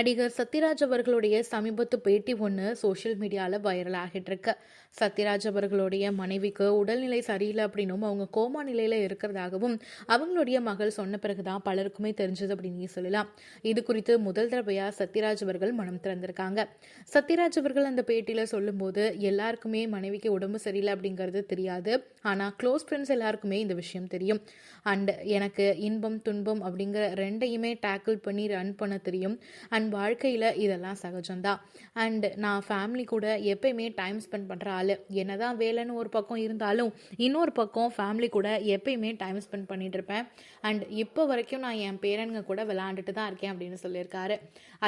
நடிகர் சத்யராஜ் அவர்களுடைய சமீபத்து பேட்டி ஒன்று சோஷியல் மீடியாவில் வைரல் ஆகிட்டு இருக்கு சத்யராஜ் அவர்களுடைய மனைவிக்கு உடல்நிலை சரியில்லை அப்படின்னும் அவங்க கோமா நிலையில் இருக்கிறதாகவும் அவங்களுடைய மகள் சொன்ன பிறகுதான் பலருக்குமே தெரிஞ்சது அப்படின்னு சொல்லலாம். இது குறித்து முதல் தடவையாக சத்யராஜ் அவர்கள் மனம் திறந்திருக்காங்க. சத்யராஜ் அவர்கள் அந்த பேட்டியில் சொல்லும்போது எல்லாருக்குமே மனைவிக்கு உடம்பு சரியில்லை அப்படிங்கிறது தெரியாது. ஆனால் க்ளோஸ் ஃப்ரெண்ட்ஸ் எல்லாருக்குமே இந்த விஷயம் தெரியும். அண்ட் எனக்கு இன்பம் துன்பம் அப்படிங்கிற ரெண்டையுமே டேக்கிள் பண்ணி ரன் பண்ண தெரியும். அண்ட் வாழ்க்கையில் இதெல்லாம் சகஜம்தான். அண்ட் நான் ஃபேமிலி கூட எப்பயுமே டைம் ஸ்பெண்ட் பண்ணுற ஆள். என்னதான் வேலைன்னு ஒரு பக்கம் இருந்தாலும் இன்னொரு பக்கம் ஃபேமிலி கூட எப்பயுமே டைம் ஸ்பெண்ட் பண்ணிட்டு இருப்பேன். அண்ட் இப்போ வரைக்கும் நான் என் பேரனுங்க கூட விளாண்டுட்டு தான் இருக்கேன் அப்படின்னு சொல்லியிருக்காரு.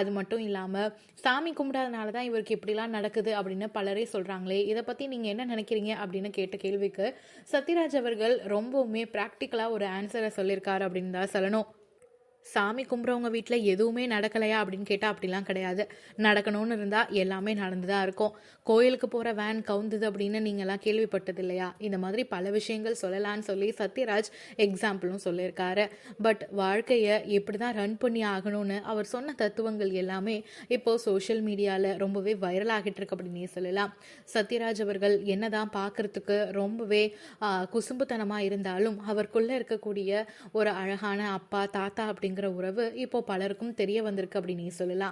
அது மட்டும் இல்லாமல் சாமி கும்பிடாதனால தான் இவருக்கு இப்படிலாம் நடக்குது அப்படின்னு பலரே சொல்கிறாங்களே இதை பற்றி நீங்கள் என்ன நினைக்கிறீங்க அப்படின்னு கேட்ட கேள்விக்கு சத்யராஜ் அவர்கள் ரொம்பவுமே ப்ராக்டிக்கலாக ஒரு ஆன்சரை சொல்லியிருக்காரு அப்படின்னு தான் சொல்லணும். சாமி கும்பிட்றவங்க வீட்டில் எதுவுமே நடக்கலையா அப்படின்னு கேட்டால் அப்படிலாம் கிடையாது. நடக்கணும்னு இருந்தால் எல்லாமே நடந்து தான் இருக்கும். கோயிலுக்கு போகிற வேன் கவுந்தது அப்படின்னு நீங்கள்லாம் கேள்விப்பட்டது இல்லையா இந்த மாதிரி பல விஷயங்கள் சொல்லலான்னு சொல்லி சத்யராஜ் எக்ஸாம்பிளும் சொல்லியிருக்காரு. பட் வாழ்க்கையை எப்படி தான் ரன் பண்ணி ஆகணும்னு அவர் சொன்ன தத்துவங்கள் எல்லாமே இப்போது சோஷியல் மீடியாவில் ரொம்பவே வைரல் ஆகிட்டு இருக்கு அப்படின்னே சொல்லலாம். சத்யராஜ் அவர்கள் என்னதான் பார்க்கறதுக்கு ரொம்பவே குசும்புத்தனமாக இருந்தாலும் அவருக்குள்ளே இருக்கக்கூடிய ஒரு அழகான அப்பா தாத்தா அப்படிங்கிற உறவு இப்போ பலருக்கும் தெரிய வந்திருக்கு அப்படின்னு சொல்லலாம்.